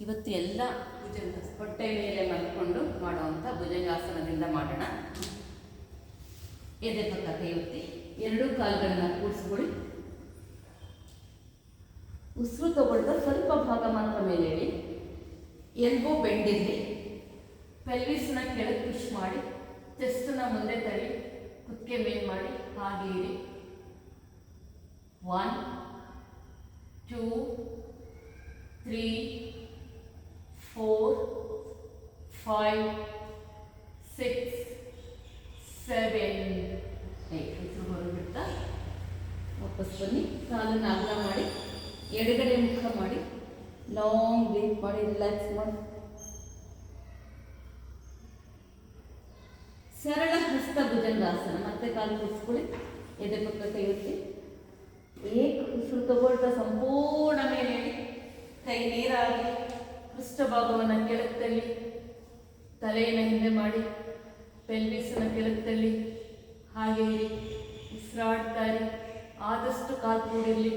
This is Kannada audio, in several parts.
ಇವತ್ತು ಎಲ್ಲ ಭುಜ ಹೊಟ್ಟೆ ಮೇಲೆ ಮಲ್ಕೊಂಡು ಮಾಡುವಂಥ ಭುಜಂಗಾಸನದಿಂದ ಮಾಡೋಣ. ಎದೆ ಪಕ್ಕ ಕೈ ಒತ್ತಿ ಎರಡೂ ಕಾಲುಗಳನ್ನ ಕೂಡಿಸ್ಕೊಳ್ಳಿ. ಉಸಿರು ತಗೊಳ್ತಾ ಸ್ವಲ್ಪ ಭಾಗ ಮಾತ್ರ ಮೇಲೆ ಹೇಳಿ ಎಲ್ಬೋ ಬೆಂಡಿರಲಿ. ಪೆಲ್ವಿಸ್ನ ಕೆಳಗೆ ಪುಷ್ ಮಾಡಿ ಚೆಸ್ಟನ್ನ ಮುಂದೆ ತಳ್ಳಿ, ಕುತ್ತಿಗೆ ಮೇಲ್ ಮಾಡಿ, ಹಾಗೆ ಇರಿ. One two three four five six seven eight ಉಸಿರು ಹೊರಬಿಡ್ತಾ ವಾಪಸ್ ಬನ್ನಿ. ಕಾಲನ್ನು ಅಗಲ ಮಾಡಿ, ಎಡಗಡೆ ಮುಖ ಮಾಡಿ. ಲಾಂಗ್ ಬ್ರೀತ್ ಮಾಡಿ ರಿಲ್ಯಾಕ್ಸ್ ಮಾಡಿ. ಸರಳ ಹಸ್ತ ಭುಜಂಗಾಸನ. ಮತ್ತೆ ಕಾಲು ಕೂರಿಸ್ಕೊಳ್ಳಿ ಎದೆ ಪಕ್ಕ ಕೈ ಒತ್ತಿ. ಏಕ ಉಸಿರು ತಗೊಳ್ತಾ ಸಂಪೂರ್ಣ ಮೇಲೆ ಕೈ ನೇರಾಗಿ ಪೃಷ್ಠಭಾಗವನ್ನು ಕೆಳಗೆ ತಳ್ಳಿ ತಲೆಯನ್ನು ಹಿಂದೆ ಮಾಡಿ ಪೆಲ್ವಿಸನ್ನು ಕೆಳಗೆ ಹಾಗೇ ಇರಿ ಉಸಿರಾಡ್ತಾರೆ ಆದಷ್ಟು ಕಾಲು ಕೂಡಿರಲಿ.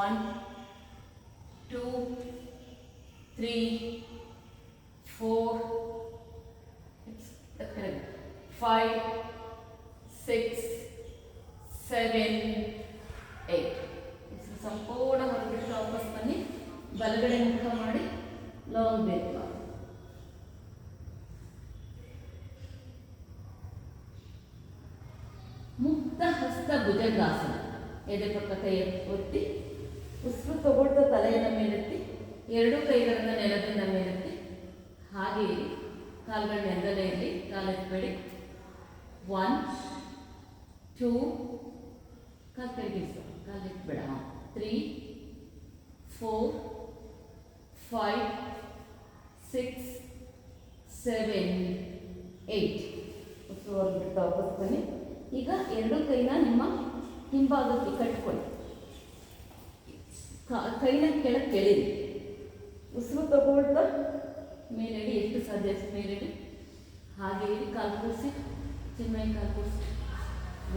One two three four five six seven eight ಸಂಪೂರ್ಣ ಬಲಗಡೆ ಮುಖ ಮಾಡಿ ಲಾಂಗ್ ಬೇಕು ಮುಕ್ತ ಹಸ್ತ ಭುಜಂಗಾಸನ. ಎದೆ ಪಕ್ಕ ಕೈ ಒತ್ತಿ, ಉಸಿರು ತಗೊಳ್ತಾ ತಲೆಯನ್ನು ಮೇಲೆತ್ತಿ, ಎರಡೂ ಕೈಗಳನ್ನು ನೆಲದಿಂದ ಮೇಲೆತ್ತಿ, ಹಾಗೆ ಕಾಲುಗಳ ನೆಲದಲ್ಲೇ ಇರಲಿ ಕಾಲೆತ್ತಬೇಡಿ ಒನ್ ಟೂ ಕಾಲು ಕೈಗೆ ಬೀಸು ಕಾಲು three four five six seven eight ಹೊರಬಿಟ್ಟು ವಾಪಸ್ ಬನ್ನಿ. ಈಗ ಎರಡು ಕೈನ ನಿಮ್ಮ ಹಿಂಭಾಗಕ್ಕೆ ಕಟ್ಕೊಳ್ಳಿ. ಕೈನ ಕೆಳಕ್ಕೆ ಕೆಳೀರಿ ಉಸಿರು ತಗೊಳ್ತಾ ಮೇಲೆಡಿ, ಎಷ್ಟು ಸಾಧ್ಯ ಮೇಲಿಡಿ. ಹಾಗೆ ಇಡಿ ಕಾಲು ಕೂರಿಸಿ. ಚಿನ್ಮಯ ಕಾಲು ಕೂರಿಸಿ.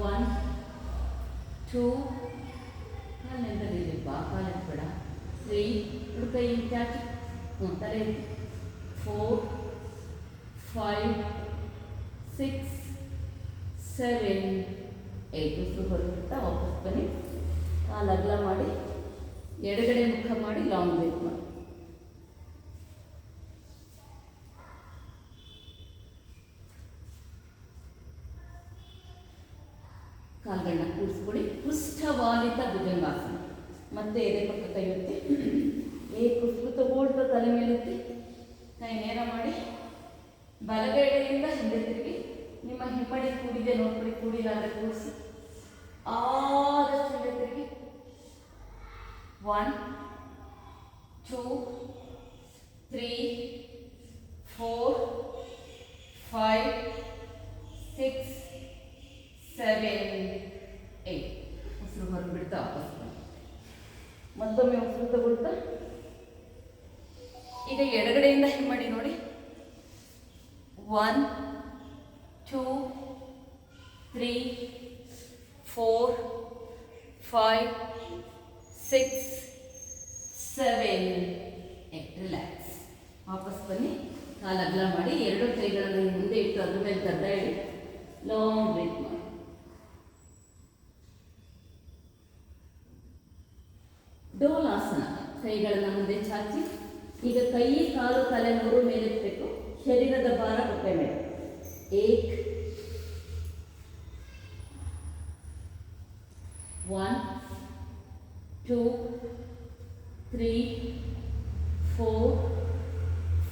ಒನ್ ಟೂ ಕಾಲು ನೆಲದಲ್ಲಿ ಬಾ, ಕಾಲು ಬೇಡ. ತ್ರೀ ಎರಡು ಕೈ ಚಾಚಿ ಎತ್ತಿ four five six seven eight ಉಸಿರು ಹೊರಬಿಡ್ತಾ ವಾಪಸ್ ಬನ್ನಿ. ಕಾಲು ಅಗಲ ಮಾಡಿ. ಎಡಗಡೆ ಮುಖ ಮಾಡಿ ಲಾಂಗ್ ಬ್ರೇಕ್ ಮಾಡಿ. ಕಾಲುಗಳನ್ನ ಕೂಡಿಸ್ಕೊಳ್ಳಿ ಪೃಷ್ಠವಾಲಿತ ಭುಜಂಗಾಸನ. ಮತ್ತೆ ಎದೆ ಪಕ್ಕ ಕೈ ಏ ಕುಸ್ಕು ತಗೊಳ್ತಾ ತಲೆ ಮೇಲೆತ್ತಿ ನೇರ ಮಾಡಿ ಬಲಗಡೆಯಿಂದ ಹಿಂದೆ ತಿರುಗಿ ನಿಮ್ಮ ಹಿಮ್ಮಡಿ ಕೂಡಿದೆ ನೋಡ್ಬಿಡಿ, ಕೂಡಿಲ್ಲ ಅಂದರೆ ಕೂಡಿಸಿ. ಆದಷ್ಟು ಹಿಂದೆ ತಿರುಗಿ. One two three four five six seven eight ಉಸಿರು ಹೊರಬಿಡ್ತಾ ವಾಪಸ್ ಬನ್ನಿ. ಮತ್ತೊಮ್ಮೆ ಉಸಿರು ತಗೊಳ್ತಾ ಈಗ ಎಡಗಡೆಯಿಂದ ಹಿಮ್ಮಡಿ ನೋಡಿ one two three four five six seven eight relax ವಾಪಸ್ ಬನ್ನಿ. ಕಾಲು ಅಗಲ ಮಾಡಿ ಎರಡು ಕೈಗಳನ್ನು ಮುಂದೆ ಇಟ್ಟು ಅದ್ರ ಮೇಲೆ ಗದ್ದ ಇಡಿ. ಲಾಂಗ್ ಬ್ರೇಕ್ ಮಾಡಿ. ಡೋಲಾಸನ ಕೈಗಳನ್ನು ಮುಂದೆ ಚಾಚಿ. ಈಗ ಕೈ, ಕಾಲು, ತಲೆ ಮೂರು ಮೇಲೆತ್ತಬೇಕು ಶರೀರದ ಭಾರ ಹೊಟ್ಟೆ ಮೇಲೆ. ಏಕ್. One two three four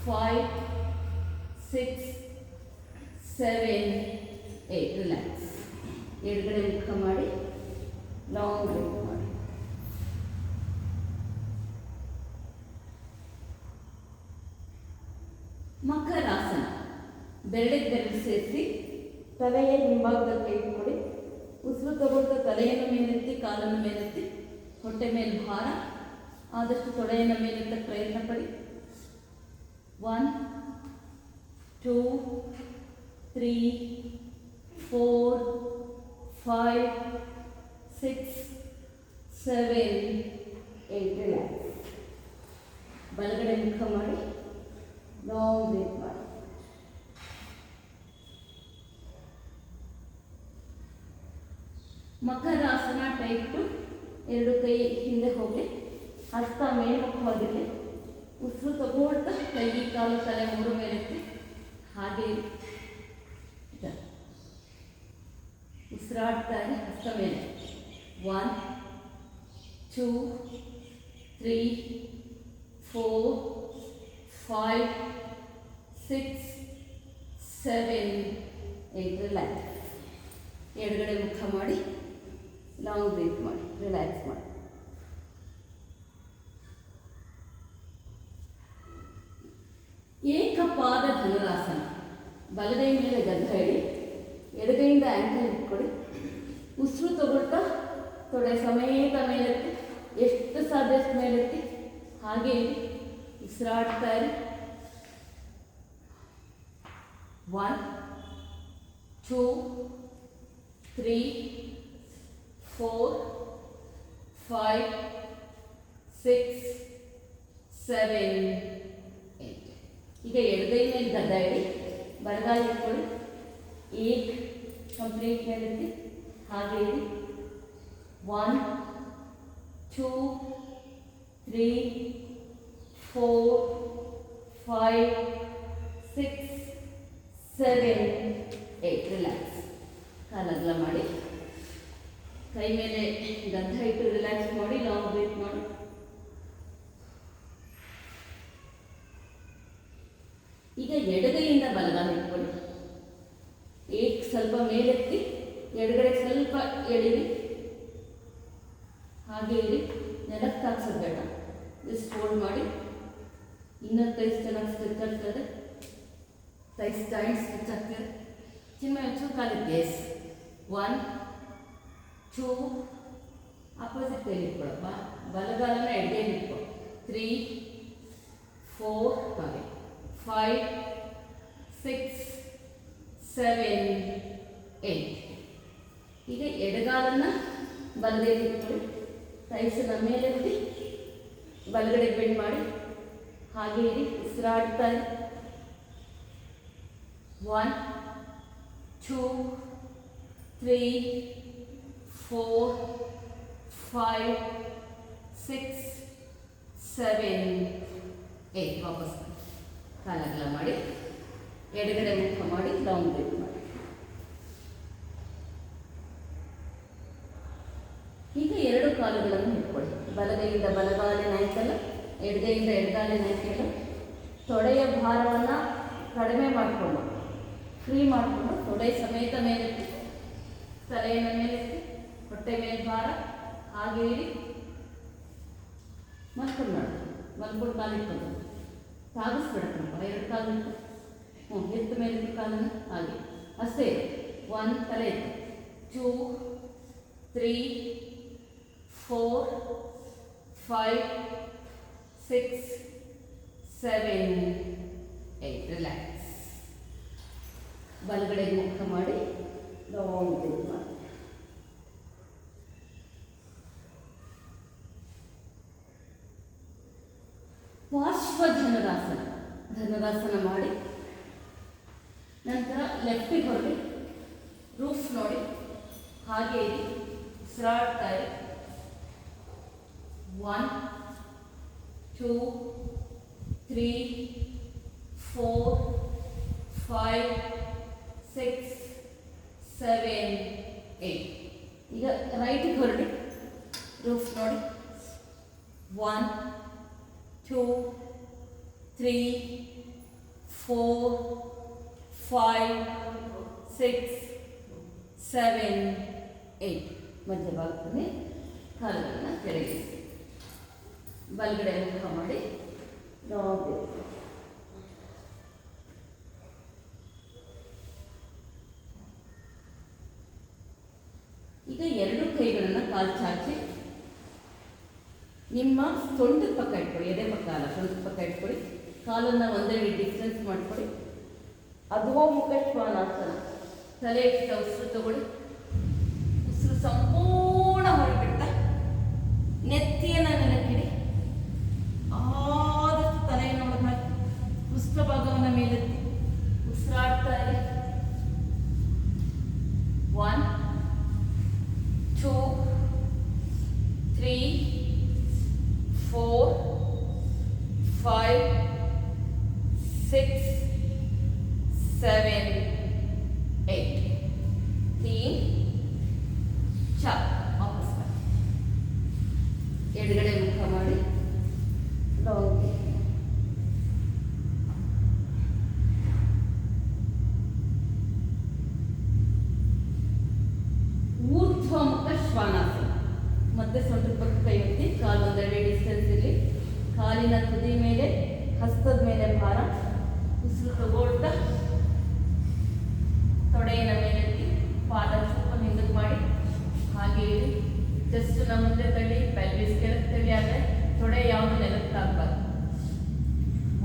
five six seven eight relax ಎಡಗಡೆ ಮುಖ ಮಾಡಿ ಲಾಂಗ್ ಬ್ರೇಕ್ ಮಾಡಿ. ಮಕರಾಸನ. ಬೆರಳಿಗೆ ಬೆರಳು ಸೇರಿಸಿ, ತಲೆಯ ಹಿಂಭಾಗದಲ್ಲಿ ಇಟ್ಕೊಳ್ಳಿ ಉಸಿರು ತಗೊಳ್ತಾ ತಲೆಯನ್ನು ಮೇಲೆತ್ತಿ, ಕಾಲನ್ನು ಮೇಲೆತ್ತಿ, ಹೊಟ್ಟೆ ಮೇಲೆ ಭಾರ. ಆದಷ್ಟು ತೊಡೆಯನ್ನು ಮೇಲಿಂದ ಪ್ರಯತ್ನ ಪಡಿ. One two three four five six seven eight relax ಬಲಗಡೆ ಮುಖ ಮಾಡಿ ಲಾಂಗ್ ಬ್ರೇಕ್ ಮಾಡಿ. ಮಕರಾಸನ ಟೈಪ್ ಎರಡು ಕೈ ಹಿಂದೆ ಹೋಗಿ. ಹಸ್ತ ಮೇಲ್ಮುಖವಾಗಿರಲಿ ಉಸಿರು ತಗೊಳ್ತಾ ಕೈ ಕಾಲು ತಲೆ ಮೂರು ಮೇಲೆತ್ತಿ ಹಾಗೆ ಉಸಿರಾಡ್ತಾರೆ ಹಸ್ತ ಮೇಲೆ. One two three four five six seven eight relax ಎಡಗಡೆ ಮುಖ ಮಾಡಿ ಲಾಂಗ್ ಬ್ರೀತ್ ಮಾಡಿ ರಿಲ್ಯಾಕ್ಸ್ ಮಾಡಿ. ಏಕಪಾದ ಧನುರಾಸನ. ಬಲಗೈ ಮೇಲೆ ಗದ್ದ ಇಡಿ, ಎಡಗೈಯಿಂದ ಆ್ಯಂಕಲ್ ಇಟ್ಕೊಳ್ಳಿ. ಉಸಿರು ತಗೊಳ್ತಾ, ತೊಡೆ ಸಮೇತ ಮೇಲೆತ್ತಿ, ಎಷ್ಟು ಸಾಧ್ಯ ಅಷ್ಟು ಮೇಲೆತ್ತಿ, ಹಾಗೆ. ಉಸಿರಾಡ್ತಾ ಇರಿ. One two three four five six seven ಈಗ ಎಡಗೈ ಮೇಲೆ ಗದ್ದ ಇಡಿ ಬಲಗಾಲ ಇಟ್ಕೊಳ್ಳಿ ಏಟ್ ಕಂಪ್ಲೀಟ್ ಮೇಲೆತ್ತಿ ಹಾಗೆ ಇಡಿ one two three four five six seven eight relax ಕಾಲಗ್ಲ ಮಾಡಿ ಕೈ ಮೇಲೆ ಗಂಧ ಇಟ್ಟು ರಿಲ್ಯಾಕ್ಸ್ ಮಾಡಿ ಲಾಂಗ್ ಬ್ರೀತ್ ಮಾಡಿ ಈಗ ಎಡಗೈಯಿಂದ ಬಲಗಾಲ ಇಟ್ಕೊಳ್ಳಿ. ಏಕ್ ಸ್ವಲ್ಪ ಮೇಲೆತ್ತಿ, ಎಡಗಡೆ ಸ್ವಲ್ಪ ಎಳಿರಿ. ಹಾಗೆ ಇರಿ. ನೆಲಕ್ಕೆ ತಾಕ್ಸೋದು ಬೇಡ ಜಸ್ಟ್ ಹೋಲ್ಡ್ ಮಾಡಿ. ಇನ್ನೊಂದು ತೈಸ್ ಚೆನ್ನಾಗಿ ಸ್ಟ್ರೆಚ್ ಆಗ್ತದೆ. ತೈಸ್ ಜಾಯಿಂಟ್ ಸ್ಟ್ರೆಚ್ ಆಗ್ತದೆ. ಚಿನ್ನ ಹೆಚ್ಚು ಕಾಲಿಗೆ ಎಸ್ ಒನ್ ಟೂ ಆಪೋಸಿಟ್ ಕೈ ಇಟ್ಕೊಳಪ್ಪ ಬಲಗಾಲನ ಎಡಗೈಲಿ ಇಟ್ಕೊ ತ್ರೀ ಫೋರ್ ಹಾಗೆ. ಫೈವ್ ಸಿಕ್ಸ್ ಸೆವೆನ್ ಏಯ್ಟ್ ಈಗ ಎಡಗಾಲನ್ನ ಬಲಗೈಲಿ ನಮ್ಮ ಮೇಲೆ ಇರಲಿ ಬಲಗಡೆ ಬೆಂಡ್ ಮಾಡಿ. ಹಾಗೆ ಇರಿ. ಉಸಿರಾಡ್ತಾ ಇರಿ. One two three four five six seven eight ವಾಪಸ್ ಕಾಲಾಗಲ ಮಾಡಿ. ಎಡಗಡೆ ಮುಖ ಮಾಡಿ ಲಾಂಗ್ ಬ್ರೀತ್ ಮಾಡಿ. ಈಗ ಎರಡು ಕಾಲುಗಳನ್ನು ಇಟ್ಕೊಳ್ಳಿ. ಬಲಗೈಯಿಂದ ಬಲಗಾಲಿನ ಆಯ್ತಲ್ಲ, ಎಡಗೈಯಿಂದ ಎಡಗಾಲಿನ ಆಯ್ತಲ್ಲ, ತೊಡೆಯ ಭಾರವನ್ನು ಕಡಿಮೆ ಮಾಡಿಕೊಂಡು ಫ್ರೀ ಮಾಡಿಕೊಂಡು ತೊಡೆ ಸಮೇತ ಮೇಲೆ ತಲೆಯನ್ನು ಮೇಲೆ ಹೊಟ್ಟೆ ಮೇಲೆ ಭಾರ, ಹಾಗೆ ಇರಿ ಮಲ್ಕೊಂಡು ಮಾಡಿ ಮಲ್ಕೊಂಡು ಕಾಲಿಟ್ಕೊಂಡು ಸಾಗಿಸ್ಬಿಡಕ್ಕಪ್ಪ ಎರಡು ಕಾಲು ಎತ್ತ ಮೇಲೆ ಇಟ್ಟು ಕಾಲನ್ನು ಹಾಗೆ ಅಷ್ಟೇ ಒನ್ ತಲೆ ಎತ್ತು two three four five six seven eight relax ಬಲಗಡೆ ಮುಖ ಮಾಡಿ ಲಾಂಗ್ ಬ್ರೀತ್ ಮಾಡಿ ಪಾರ್ಶ್ವ ಧನುರಾಸನ ಧನುರಾಸನ ಮಾಡಿ ನಂತರ ಲೆಫ್ಟಿಗೆ ಹೊರಡಿ ರೂಫ್ ನೋಡಿ, ಹಾಗೆ ಇರಿ, ಉಸಿರಾಡ್ತಾ ಇರಿ. One two three four five six seven eight ಈಗ ರೈಟಿಗೆ ಹೊರಡಿ ರೂಫ್ ನೋಡಿ. One two three four five six seven eight ಮಧ್ಯಭಾಗದಲ್ಲಿ ಕಾಲುಗಳನ್ನು ಕೆಳಗೆ. ಬಲಗಡೆ ಮುಖ ಮಾಡಿ ನೋಡಿ ಈಗ ಎರಡು ಕೈಗಳನ್ನು ಕಾಲು ಚಾಚಿ. ನಿಮ್ಮ ಸೊಂಟದ ಪಕ್ಕ ಇಟ್ಕೊಳ್ಳಿ, ಎದೆ ಪಕ್ಕ ಅಲ್ಲ, ಸೊಂಟದ ಪಕ್ಕ ಇಟ್ಕೊಳ್ಳಿ. ಕಾಲನ್ನು ಒಂದೇ ಡಿಸ್ಟೆನ್ಸ್ ಮಾಡ್ಕೊಳ್ಳಿ. ಅಧೋ ಮುಖ ಶ್ವಾನಾಸನ ತಲೆ ಇಟ್ಟ വീടുകളിൽ ಜಸ್ಟ್ ನಮ್ಮ ಮುಂದೆ ತಳ್ಳಿ ಪೆಲ್ವಿಸ್ ಕೆಳಗೆ ತಳ್ಳಿ ಆದರೆ ತೊಡೆ ಯಾವುದು ನೆಲಕ್ಕೆ ತಾಗಬಾರ್ದು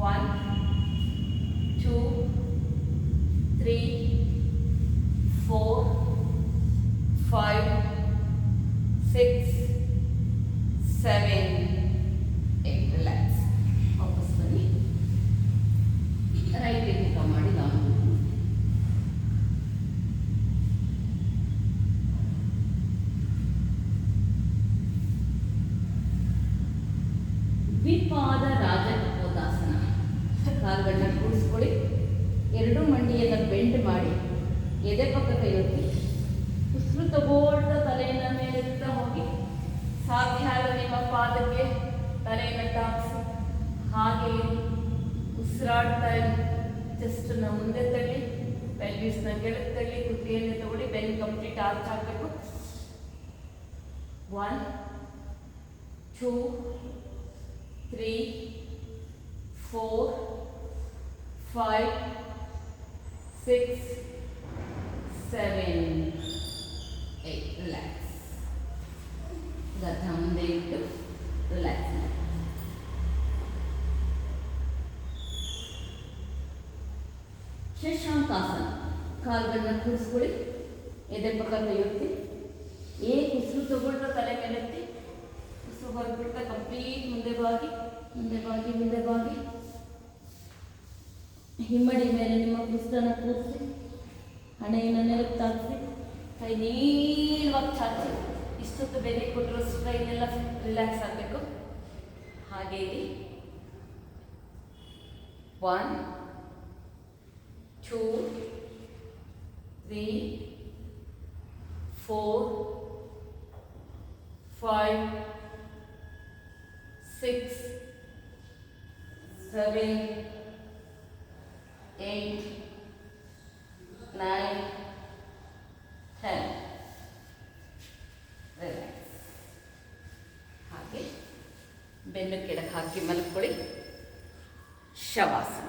one two three four five six seven eight relax ವಾಪಸ್ ಬನ್ನಿ ರೈಟ್ ಮುಖ ಮಾಡಿ ನಾವು ದ್ವಿಪಾದ ರಾಜ ಕಪೋತಾಸನ ಕಾಲುಗಳನ್ನ ಕೂಡಿಸ್ಕೊಳ್ಳಿ ಎರಡು ಮಂಡಿಯನ್ನು ಬೆಂಡ್ ಮಾಡಿ ಎದೆ ಪಕ್ಕ ಕೈ ಒತ್ತಿ ಉಸಿರು ತಗೊಳ್ತಾ ತಲೆಯನ್ನು ಮೇಲೆತ್ತಾ ಹೋಗಿ ಸಾಧ್ಯ ಆದ ನಿಮ್ಮ ಪಾದಕ್ಕೆ ತಲೆಯನ್ನು ತಾಗಿಸಿ. ಹಾಗೆ ಉಸಿರಾಡ್ತಾ ಇರಿ. ಜಸ್ಟನ್ನ ಮುಂದೆ ತಳ್ಳಿ ಪೆಲ್ವಿಸ್ನ ಕೆಳಗೆ ತಳ್ಳಿ ಕುತ್ತಿಗೆಯಲ್ಲಿ ತಗೊಳ್ಳಿ, ಬೆನ್ ಕಂಪ್ಲೀಟ್ ಆರ್ಚ್ ಆಗಬೇಕು one two three four five six seven eight relax ಗದ್ದ ಮುಂದೆ ಇಟ್ಟು ರಿಲ್ಯಾಕ್ಸ್ ಮಾಡಿ ಶಶಾಂಕಾಸನ ಕಾಲುಗಳನ್ನ ಕೂರಿಸ್ಕೊಳ್ಳಿ. ಎದೆ ಪಕ್ಕ ಕೈಯೊತ್ತಿ. ಏಕ್ ಉಸಿರು ತಗೊಳ್ತಾ ತಲೆ ಮೇಲೆತ್ತಿ ಉಸಿರು ಹೊರಬಿಡ್ತಾ ಕಂಪ್ಲೀಟ್ ಮುಂದೆ ಬಾಗಿ ಮುಂದೆ ಬಾಗಿ ಮುಂದೆ ಬಾಗಿ. ಹಿಮ್ಮಡಿ ಮೇಲೆ ನಿಮ್ಮ ಕುಸ್ತನ ಕೂರಿಸಿ, ಹಣೆಯನ್ನು ನೆಲಕ್ಕೆ ತಾಗಿಸಿ ಕೈ ನೀಳವಾಗಿ ಚಾಚಿ, ಇಷ್ಟೊತ್ತು ಬೆಲೆ ಕೊಟ್ಟರು ಸ್ಟ್ರೈನೆಲ್ಲ ರಿಲ್ಯಾಕ್ಸ್ ಆಗಬೇಕು. ಹಾಗೆ one two three four five six seven eight nine ten relax ಹಾಗೆ ಬೆನ್ನು ಕೆಳಗೆ ಹಾಕಿ ಮಲ್ಕೊಳ್ಳಿ. ಶವಾಸನ.